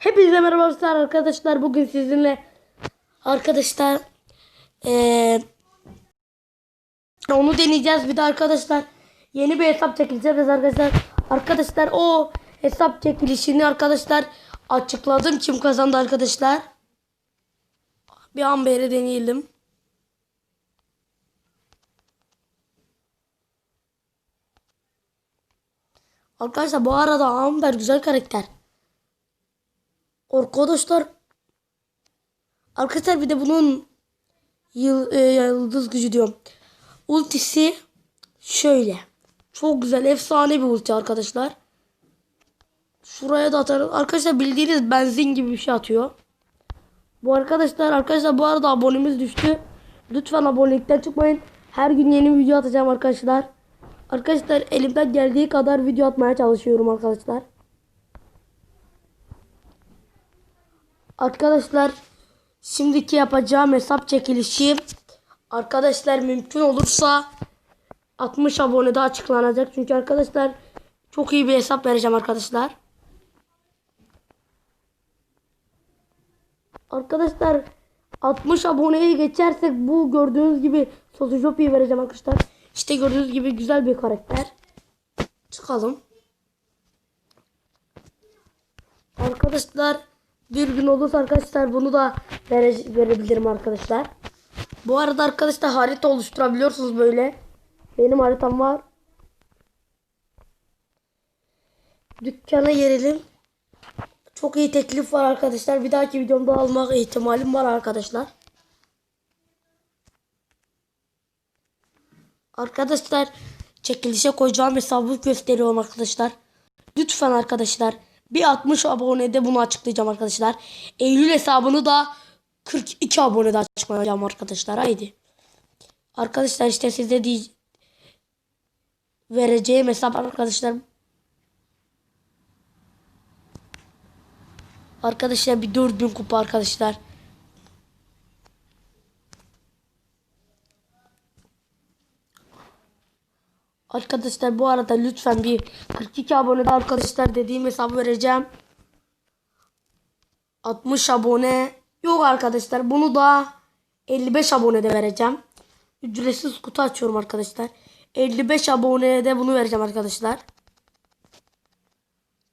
Hepinize merhaba arkadaşlar. Bugün sizinle arkadaşlar eee, onu deneyeceğiz. Bir de arkadaşlar yeni bir hesap çekileceğiz arkadaşlar. Arkadaşlar o hesap çekilişini arkadaşlar açıkladım. Kim kazandı arkadaşlar? Bir an beri deneyelim. Arkadaşlar bu arada Amber güzel karakter. Arkadaşlar Arkadaşlar bir de bunun yıl, e, yıldız gücü diyorum. Ultisi şöyle. Çok güzel efsane bir ulti arkadaşlar. Şuraya da atarım. Arkadaşlar bildiğiniz benzin gibi bir şey atıyor. Bu arkadaşlar arkadaşlar bu arada abonemiz düştü. Lütfen abonelikten çıkmayın. Her gün yeni video atacağım arkadaşlar. Arkadaşlar elimden geldiği kadar video atmaya çalışıyorum arkadaşlar. Arkadaşlar şimdiki yapacağım hesap çekilişi arkadaşlar mümkün olursa 60 abonede açıklanacak. Çünkü arkadaşlar çok iyi bir hesap vereceğim arkadaşlar. Arkadaşlar 60 aboneyi geçersek bu gördüğünüz gibi Sosujopi'yi vereceğim arkadaşlar. İşte gördüğünüz gibi güzel bir karakter. Çıkalım. Arkadaşlar bir gün olursa arkadaşlar bunu da vere, verebilirim arkadaşlar. Bu arada arkadaşlar harita oluşturabiliyorsunuz böyle. Benim haritam var. Dükkana girelim. Çok iyi teklif var arkadaşlar. Bir dahaki videomda almak ihtimalim var arkadaşlar. Arkadaşlar çekilişe koyacağım hesabı gösteriyorum arkadaşlar. Lütfen arkadaşlar bir 60 abonede bunu açıklayacağım arkadaşlar. Eylül hesabını da 42 abonede açıklayacağım arkadaşlar. Haydi. Arkadaşlar işte size diye vereceğim hesap arkadaşlar. Arkadaşlar bir 4000 kupa arkadaşlar. Arkadaşlar bu arada lütfen bir 42 abone arkadaşlar dediğim hesabı vereceğim. 60 abone yok arkadaşlar bunu da 55 abone de vereceğim. Ücretsiz kutu açıyorum arkadaşlar. 55 aboneye de bunu vereceğim arkadaşlar.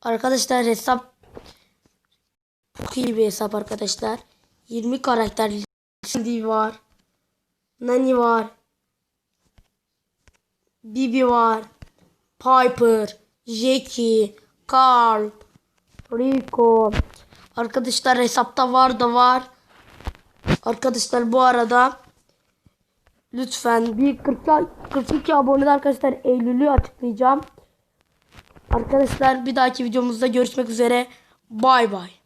Arkadaşlar hesap çok iyi bir hesap arkadaşlar. 20 karakter Cindy var. Nani var. Bibi var. Piper, Jackie, Carl, Rico. Arkadaşlar hesapta var da var. Arkadaşlar bu arada lütfen bir 40, 42 abonede arkadaşlar Eylül'ü açıklayacağım. Arkadaşlar bir dahaki videomuzda görüşmek üzere. Bay bay.